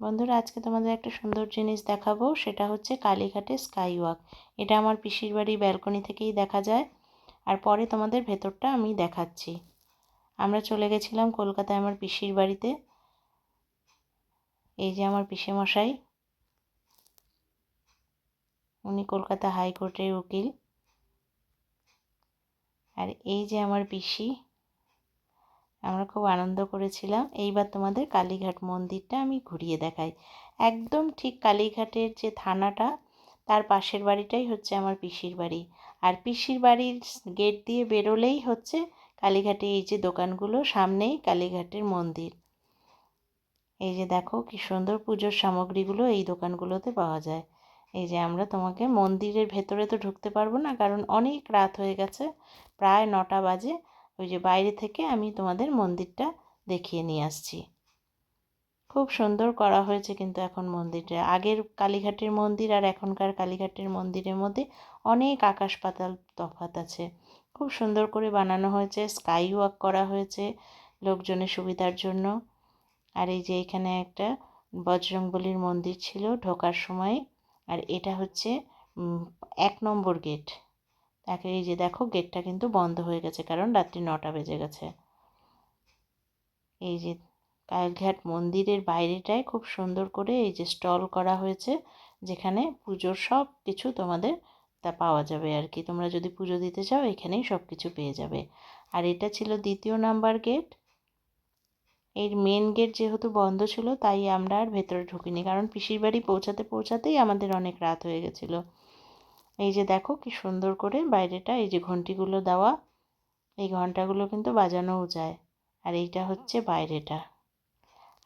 বন্ধুরা, আজকে তোমাদের একটা সুন্দর জিনিস দেখাবো। সেটা হচ্ছে কালীঘাটে স্কাই ওয়াক। এটা আমার পিসির বাড়ি ব্যালকনি থেকেই দেখা যায়। আর পরে তোমাদের ভেতরটা আমি দেখাচ্ছি। আমরা চলে গেছিলাম কলকাতায় আমার পিসির বাড়িতে। এই যে আমার মশাই উনি কলকাতা হাইকোর্টের উকিল। আর এই যে আমার পিসি। আমরা খুব আনন্দ করেছিলাম। এইবার তোমাদের কালীঘাট মন্দিরটা আমি ঘুরিয়ে দেখাই। একদম ঠিক কালীঘাটের যে থানাটা, তার পাশের বাড়িটাই হচ্ছে আমার পিসির বাড়ি। আর পিসির বাড়ির গেট দিয়ে বেরোলেই হচ্ছে কালীঘাটে এই যে দোকানগুলো, সামনেই কালীঘাটের মন্দির। এই যে দেখো কি সুন্দর পুজোর সামগ্রীগুলো এই দোকানগুলোতে পাওয়া যায়। এই যে আমরা তোমাকে মন্দিরের ভেতরে তো ঢুকতে পারব না, কারণ অনেক রাত হয়ে গেছে, প্রায় নটা বাজে। ওই যে বাইরে থেকে আমি তোমাদের মন্দিরটা দেখিয়ে নিয়ে আসছি। খুব সুন্দর করা হয়েছে কিন্তু এখন মন্দিরটা। আগের কালীঘাটের মন্দির আর এখনকার কালীঘাটের মন্দিরের মধ্যে অনেক আকাশ পাতাল তফাত আছে। খুব সুন্দর করে বানানো হয়েছে, স্কাই ওয়াক করা হয়েছে লোকজনের সুবিধার জন্য। আর এই যে এখানে একটা বজরংবলির মন্দির ছিল ঢোকার সময়। আর এটা হচ্ছে এক নম্বর গেট। তাকে এই যে দেখো গেটটা কিন্তু বন্ধ হয়ে গেছে, কারণ রাত্রি নটা বেজে গেছে। এই যে কালঘাট মন্দিরের বাইরেটায় খুব সুন্দর করে এই যে স্টল করা হয়েছে, যেখানে পুজোর সব কিছু তোমাদের তা পাওয়া যাবে আর কি। তোমরা যদি পুজো দিতে চাও, এখানেই সব কিছু পেয়ে যাবে। আর এটা ছিল দ্বিতীয় নাম্বার গেটের মেন গেট যেহেতু বন্ধ ছিল, তাই আমরা আর ভেতরে ঢুকিনি, কারণ পিসির বাড়ি পৌঁছাতে পৌঁছাতেই আমাদের অনেক রাত হয়ে গেছিল। এই যে দেখো কি সুন্দর করে বাইরেটা, এই যে ঘন্টিগুলো দেওয়া, এই ঘন্টাগুলো কিন্তু বাজানোও যায়। আর এইটা হচ্ছে বাইরেটা।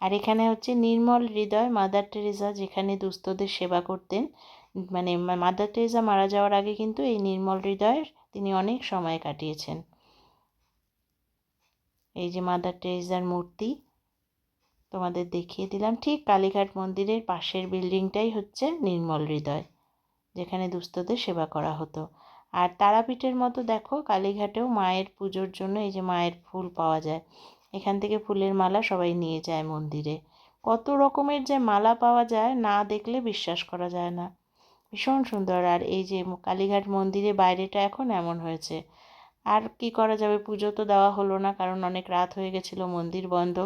আর এখানে হচ্ছে নির্মল হৃদয়, মাদার টেরেজা যেখানে দুস্থদের সেবা করতেন। মানে মাদার টেরেজা মারা যাওয়ার আগে কিন্তু এই নির্মল হৃদয়ের তিনি অনেক সময় কাটিয়েছেন। এই যে মাদার টেরেজার মূর্তি, তোমাদের দেখিয়ে দিলাম। ঠিক কালীঘাট মন্দিরের পাশের বিল্ডিংটাই হচ্ছে নির্মল হৃদয়। যেখানে দুস্থদের সেবা করা হতো। আর তারাপীঠের মতো দেখো, কালীঘাটেও মায়ের পুজোর জন্য এই যে মায়ের ফুল পাওয়া যায়, এখান থেকে ফুলের মালা সবাই নিয়ে যায় মন্দিরে। কত রকমের যে মালা পাওয়া যায়, না দেখলে বিশ্বাস করা যায় না। ভীষণ সুন্দর। আর এই যে কালীঘাট মন্দিরে বাইরেটা এখন এমন হয়েছে। আর কি করা যাবে? পুজো তো দেওয়া হলো না, কারণ অনেক রাত হয়ে গেছিল, মন্দির বন্ধ।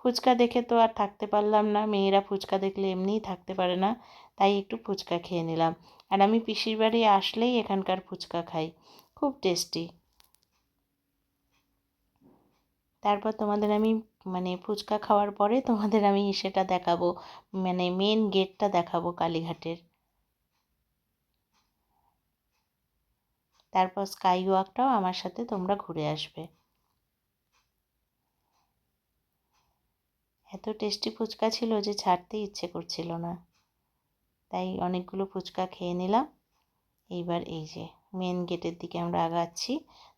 ফুচকা দেখে তো আর থাকতে পারলাম না। মেয়েরা ফুচকা দেখলে এমনিই থাকতে পারে না, তাই একটু ফুচকা খেয়ে নিলাম। আর আমি পিসির বাড়ি আসলেই এখানকার ফুচকা খাই। খুব টেস্টি তারপর তোমাদের আমি মানে ফুচকা খাওয়ার পরে তোমাদের আমি সেটা দেখাবো। মানে মেন গেটটা দেখাবো কালীঘাটের। তারপর স্কাই ওয়াকটাও আমার সাথে তোমরা ঘুরে আসবে। এত টেস্টি ফুচকা ছিল যে ছাড়তে ইচ্ছে করছিল না। তাই অনেকগুলো ফুচকা খেয়ে নিলাম। এইবার এই যে মেন গেটের দিকে আমরা আগাচ্ছি।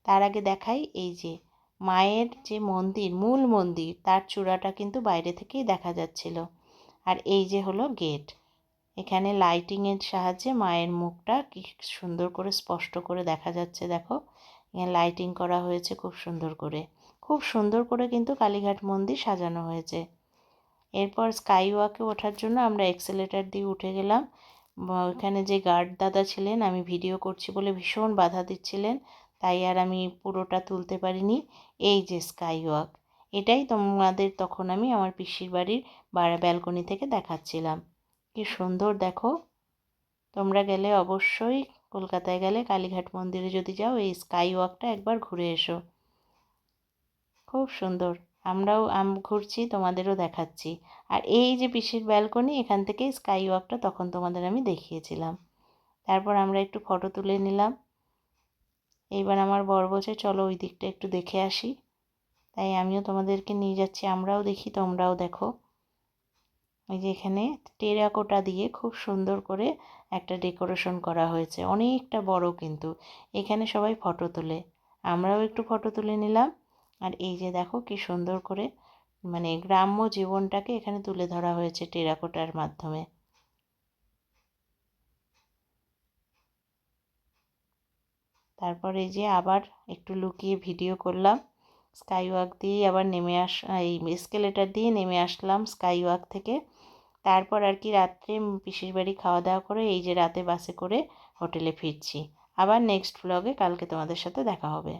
তার আগে দেখাই এই যে মায়ের যে মন্দির, মূল মন্দির, তার চূড়াটা কিন্তু বাইরে থেকেই দেখা যাচ্ছিল। আর এই যে হলো গেট এখানে লাইটিংয়ের সাহায্যে মায়ের মুখটা কি সুন্দর করে স্পষ্ট করে দেখা যাচ্ছে, দেখো। এখানে লাইটিং করা হয়েছে খুব সুন্দর করে। খুব সুন্দর করে কিন্তু কালীঘাট মন্দির সাজানো হয়েছে। এরপর স্কাই ওয়াকে ওঠার জন্য আমরা এক্সেলেটার দিয়ে উঠে গেলাম। ওখানে যে গার্ড দাদা ছিলেন, আমি ভিডিও করছি বলে ভীষণ বাধা দিচ্ছিলেন, তাই আর আমি পুরোটা তুলতে পারিনি। এই যে স্কাই ওয়াক এটাই তোমাদের তখন আমি আমার পিসির বাড়ির বাড়া ব্যালকনি থেকে দেখাচ্ছিলাম। কি সুন্দর দেখো। তোমরা গেলে অবশ্যই কলকাতায় গেলে কালীঘাট মন্দিরে যদি যাও, এই স্কাই ওয়াকটা একবার ঘুরে এসো। খুব সুন্দর। আমরাও আম ঘুরছি, তোমাদেরও দেখাচ্ছি। আর এই যে পিসির ব্যালকনি এখান থেকে স্কাই ওয়াকটা তখন তোমাদের আমি দেখিয়েছিলাম। তারপর আমরা একটু ফটো তুলে নিলাম। এইবার আমার বর বলছে, চলো ওই দিকটা একটু দেখে আসি। তাই আমিও তোমাদেরকে নিয়ে যাচ্ছি, আমরাও দেখি, তোমরাও দেখো। ওই যে এখানে টেরাকোটা দিয়ে খুব সুন্দর করে একটা ডেকোরেশন করা হয়েছে, অনেকটা বড় কিন্তু। এখানে সবাই ফটো তোলে। আমরাও একটু ফটো তুলে নিলাম। আর এই যে দেখো কি সুন্দর করে মানে গ্রাম্য জীবনটাকে এখানে তুলে ধরা হয়েছে টেরাকোটার মাধ্যমে। তারপর এই যে আবার একটু লুকিয়ে ভিডিও করলাম স্কাই ওয়াক দিয়েই আবার নেমে আস, এই স্কেলেটার দিয়ে নেমে আসলাম স্কাই ওয়াক থেকে। তারপর আর কি রাত্রে পিসির বাড়ি খাওয়া দাওয়া করে এই যে রাতে বাসে করে হোটেলে ফিরছি। আবার নেক্সট ব্লগে কালকে তোমাদের সাথে দেখা হবে।